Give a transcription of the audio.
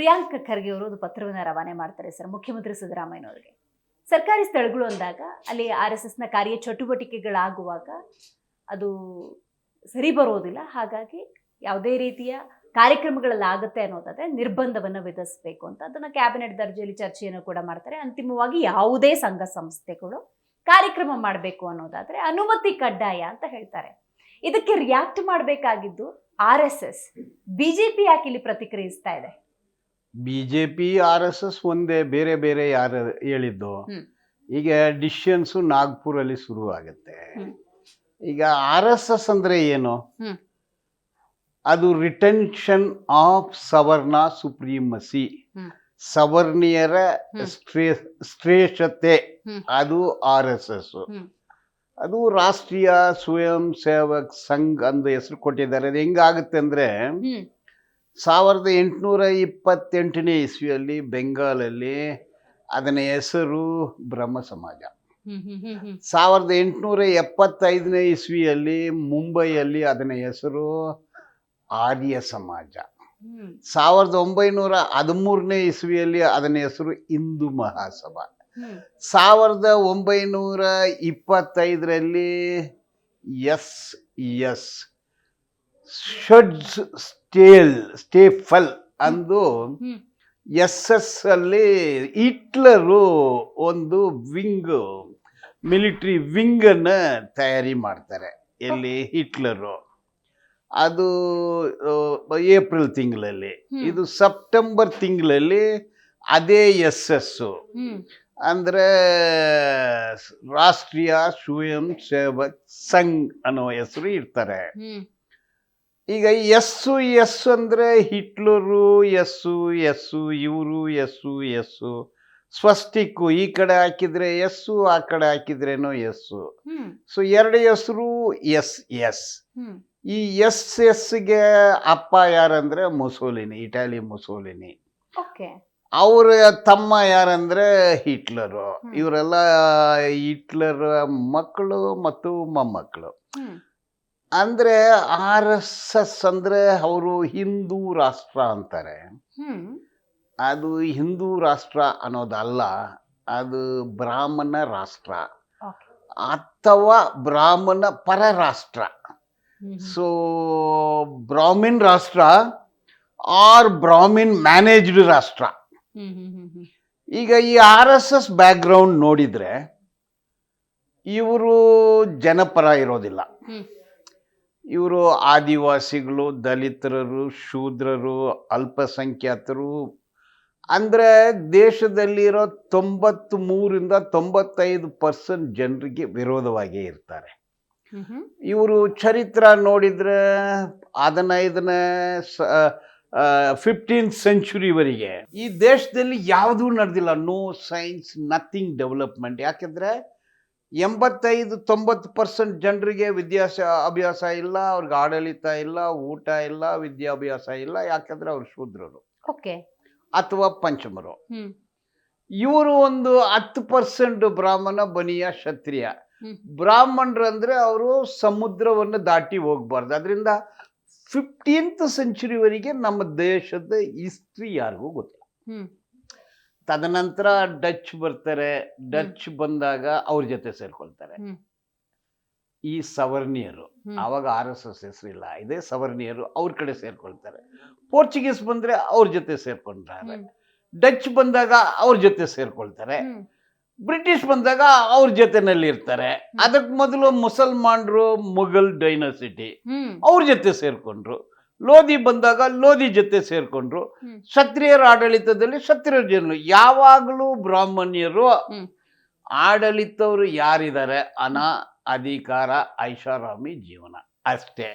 ಪ್ರಿಯಾಂಕ್ ಖರ್ಗೆ ಅವರು ಒಂದು ಪತ್ರವನ್ನು ರವಾನೆ ಮಾಡ್ತಾರೆ ಸರ್, ಮುಖ್ಯಮಂತ್ರಿ ಸಿದ್ದರಾಮಯ್ಯನವರಿಗೆ. ಸರ್ಕಾರಿ ಸ್ಥಳಗಳು ಅಂದಾಗ ಅಲ್ಲಿ ಆರ್ ಎಸ್ ಎಸ್ನ ಕಾರ್ಯ ಚಟುವಟಿಕೆಗಳಾಗುವಾಗ ಅದು ಸರಿ ಬರೋದಿಲ್ಲ. ಹಾಗಾಗಿ ಯಾವುದೇ ರೀತಿಯ ಕಾರ್ಯಕ್ರಮಗಳಲ್ಲಾಗುತ್ತೆ ಅನ್ನೋದಾದ್ರೆ ನಿರ್ಬಂಧವನ್ನು ವಿಧಿಸಬೇಕು ಅಂತ ಅದನ್ನು ಕ್ಯಾಬಿನೆಟ್ ದರ್ಜೆಯಲ್ಲಿ ಚರ್ಚೆಯನ್ನು ಕೂಡ ಮಾಡ್ತಾರೆ. ಅಂತಿಮವಾಗಿ ಯಾವುದೇ ಸಂಘ ಸಂಸ್ಥೆಗಳು ಕಾರ್ಯಕ್ರಮ ಮಾಡಬೇಕು ಅನ್ನೋದಾದ್ರೆ ಅನುಮತಿ ಕಡ್ಡಾಯ ಅಂತ ಹೇಳ್ತಾರೆ. ಇದಕ್ಕೆ ರಿಯಾಕ್ಟ್ ಮಾಡಬೇಕಾಗಿದ್ದು ಆರ್ ಎಸ್ ಎಸ್ ಬಿಜೆಪಿ ಯಾಕೆ ಇಲ್ಲಿ ಪ್ರತಿಕ್ರಿಯಿಸ್ತಾ ಇದೆ? B J P R S S ಒಂದೇ ಬೇರೆ ಬೇರೆ ಯಾರು ಹೇಳಿದ್ದು. ಈಗ ಡಿಸಿಷನ್ಸು ನಾಗ್ಪುರಲ್ಲಿ ಶುರು ಆಗುತ್ತೆ ಈಗ ಆರ್ ಎಸ್ ಎಸ್ ಅಂದ್ರೆ ಏನು? ಅದು ರಿಟೆನ್ಷನ್ ಆಫ್ ಸವರ್ಣ ಸುಪ್ರೀಮಸಿ ಸವರ್ಣಿಯರ ಶ್ರೇಷ್ಠತೆ. ಅದು ಆರ್ ಎಸ್ ಎಸ್. ಅದು ರಾಷ್ಟ್ರೀಯ ಸ್ವಯಂ ಸೇವಕ್ ಸಂಘ್ ಅಂದ ಹೆಸರು ಕೊಟ್ಟಿದ್ದಾರೆ. ಅದು ಹೆಂಗಾಗುತ್ತೆ ಅಂದ್ರೆ ಸಾವಿರದ ಎಂಟುನೂರ ಇಪ್ಪತ್ತೆಂಟನೇ ಇಸ್ವಿಯಲ್ಲಿ ಬೆಂಗಾಲಲ್ಲಿ ಅದನ ಹೆಸರು ಬ್ರಹ್ಮ ಸಮಾಜ. ಸಾವಿರದ ಎಂಟುನೂರ ಎಪ್ಪತ್ತೈದನೇ ಇಸ್ವಿಯಲ್ಲಿ ಮುಂಬೈಯಲ್ಲಿ ಅದನ ಹೆಸರು ಆರ್ಯ ಸಮಾಜ. ಸಾವಿರದ ಒಂಬೈನೂರ ಹದಿಮೂರನೇ ಇಸ್ವಿಯಲ್ಲಿ ಅದನ ಹೆಸರು ಹಿಂದೂ ಮಹಾಸಭಾ. ಸಾವಿರದ ಒಂಬೈನೂರ ಇಪ್ಪತ್ತೈದರಲ್ಲಿ ಎಸ್ ಎಸ್ ಷಡ್ಜ್ ಸ್ಟೇಲ್ ಸ್ಟೇಫಲ್ ಅಂದು ಎಸ್ ಎಸ್ ಅಲ್ಲಿ ಹಿಟ್ಲರು ಒಂದು ವಿಂಗ್ ಮಿಲಿಟ್ರಿ ವಿಂಗ್ ಅನ್ನ ತಯಾರಿ ಮಾಡ್ತಾರೆ ಎಲ್ಲಿ ಹಿಟ್ಲರು. ಅದು ಏಪ್ರಿಲ್ ತಿಂಗಳಲ್ಲಿ. ಇದು ಸೆಪ್ಟೆಂಬರ್ ತಿಂಗಳಲ್ಲಿ ಅದೇ ಎಸ್ ಎಸ್. ಅಂದರೆ ರಾಷ್ಟ್ರೀಯ ಸ್ವಯಂ ಸೇವಕ್ ಸಂಘ್ ಅನ್ನೋ ಹೆಸರು ಇರ್ತಾರೆ ಈಗ ಎಸ್ಸು ಎಸ್ ಅಂದ್ರೆ ಹಿಟ್ಲರು ಎಸ್ಸು ಎಸ್ಸು ಇವರು ಎಸ್ಸು ಎಸ್ಸು. ಸ್ವಸ್ತಿಕ್ಕು ಈ ಕಡೆ ಹಾಕಿದ್ರೆ ಎಸ್ಸು ಆ ಕಡೆ ಹಾಕಿದ್ರೇನೋ ಎಸ್ಸು. ಸೊ ಎರಡು ಹೆಸರು ಎಸ್ ಎಸ್. ಈ ಎಸ್ ಎಸ್ಗೆ ಅಪ್ಪ ಯಾರಂದ್ರೆ ಮುಸೋಲಿನಿ ಇಟಾಲಿ ಮುಸೋಲಿನಿ. ಅವರ ತಮ್ಮ ಯಾರಂದ್ರೆ ಹಿಟ್ಲರು. ಇವರೆಲ್ಲ ಹಿಟ್ಲರ್ ಮಕ್ಕಳು ಮತ್ತು ಮೊಮ್ಮಕ್ಕಳು. ಅಂದ್ರೆ ಆರ್ ಎಸ್ ಎಸ್ ಅಂದ್ರೆ ಅವರು ಹಿಂದೂ ರಾಷ್ಟ್ರ ಅಂತಾರೆ. ಅದು ಹಿಂದೂ ರಾಷ್ಟ್ರ ಅನ್ನೋದಲ್ಲ ಅದು ಬ್ರಾಹ್ಮಣ ರಾಷ್ಟ್ರ ಅಥವಾ ಬ್ರಾಹ್ಮಣ ಪರ ರಾಷ್ಟ್ರ ಸೊ ಬ್ರಾಹ್ಮಿನ್ ರಾಷ್ಟ್ರ ಆರ್ ಬ್ರಾಹ್ಮಿನ್ ಮ್ಯಾನೇಜ್ಡ್ ರಾಷ್ಟ್ರ. ಈಗ ಈ ಆರ್ ಎಸ್ ಎಸ್ ಬ್ಯಾಕ್ಗ್ರೌಂಡ್ ನೋಡಿದ್ರೆ ಇವರು ಜನಪರ ಇರೋದಿಲ್ಲ. ಇವರು ಆದಿವಾಸಿಗಳು ದಲಿತರರು ಶೂದ್ರರು ಅಲ್ಪಸಂಖ್ಯಾತರು. ಅಂದರೆ ದೇಶದಲ್ಲಿರೋ ತೊಂಬತ್ತು ಮೂರಿಂದ ತೊಂಬತ್ತೈದು ಪರ್ಸೆಂಟ್ ಜನರಿಗೆ ವಿರೋಧವಾಗಿ ಇರ್ತಾರೆ. ಇವರು ಚರಿತ್ರ ನೋಡಿದ್ರೆ ಹದಿನೈದನೇ ಫಿಫ್ಟೀನ್ತ್ ಸೆಂಚುರಿವರೆಗೆ ಈ ದೇಶದಲ್ಲಿ ಯಾವುದೂ ನಡೆದಿಲ್ಲ. ನೋ ಸೈನ್ಸ್ ನಥಿಂಗ್ ಡೆವಲಪ್ಮೆಂಟ್ ಯಾಕೆಂದ್ರೆ ಎಂಬತ್ತೈದು ತೊಂಬತ್ತು ಪರ್ಸೆಂಟ್ ಜನರಿಗೆ ವಿದ್ಯಾಸ ಅಭ್ಯಾಸ ಇಲ್ಲ ಅವ್ರಿಗೆ ಆಡಳಿತ ಇಲ್ಲ ಊಟ ಇಲ್ಲ ವಿದ್ಯಾಭ್ಯಾಸ ಇಲ್ಲ ಯಾಕಂದ್ರೆ ಅವ್ರು ಶೂದ್ರರು. ಓಕೆ. ಅಥವಾ ಪಂಚಮರು. ಇವರು ಒಂದು ಹತ್ತು ಪರ್ಸೆಂಟ್ ಬ್ರಾಹ್ಮಣ ಬನಿಯ ಕ್ಷತ್ರಿಯ. ಬ್ರಾಹ್ಮಣರಂದ್ರೆ ಬ್ರಾಹ್ಮಣರು ಅಂದ್ರೆ ಅವರು ಸಮುದ್ರವನ್ನು ದಾಟಿ ಹೋಗ್ಬಾರ್ದು. ಅದರಿಂದ ಫಿಫ್ಟೀನ್ತ್ ಸೆಂಚುರಿವರೆಗೆ ನಮ್ಮ ದೇಶದ ಹಿಸ್ಟ್ರಿ ಯಾರಿಗೂ ಗೊತ್ತಿಲ್ಲ. ತದನಂತರ ಡಚ್ ಬರ್ತಾರೆ ಡಚ್ ಬಂದಾಗ ಅವ್ರ ಜೊತೆ ಸೇರ್ಕೊಳ್ತಾರೆ. ಈ ಸವರ್ಣಿಯರು ಅವಾಗ ಆವಾಗ ಆರ್ ಎಸ್ ಎಸ್ ಹೆಸರಿಲ್ಲ ಇದೇ ಸವರ್ಣಿಯರು ಅವ್ರ ಕಡೆ ಸೇರ್ಕೊಳ್ತಾರೆ. ಪೋರ್ಚುಗೀಸ್ ಬಂದ್ರೆ ಅವ್ರ ಜೊತೆ ಸೇರ್ಕೊಂಡ್ರೆ ಡಚ್ ಬಂದಾಗ ಅವ್ರ ಜೊತೆ ಸೇರ್ಕೊಳ್ತಾರೆ. ಬ್ರಿಟಿಷ್ ಬಂದಾಗ ಅವ್ರ ಜೊತೆನಲ್ಲಿ ಇರ್ತಾರೆ. ಅದಕ್ಕೆ ಮೊದಲು ಮುಸಲ್ಮಾನರು ಮೊಘಲ್ ಡೈನಸಿಟಿ ಅವ್ರ ಜೊತೆ ಸೇರ್ಕೊಂಡ್ರು. ಲೋಧಿ ಬಂದಾಗ ಲೋಧಿ ಜೊತೆ ಸೇರ್ಕೊಂಡ್ರು. ಕ್ಷತ್ರಿಯರ ಆಡಳಿತದಲ್ಲಿ ಕ್ಷತ್ರಿಯರ ಜನರು ಯಾವಾಗಲೂ ಬ್ರಾಹ್ಮಣ್ಯರು ಹ್ಮ್. ಆಡಳಿತವರು ಯಾರಿದ್ದಾರೆ ಅನ ಅಧಿಕಾರ ಐಷಾರಾಮಿ ಜೀವನ ಅಷ್ಟೇ.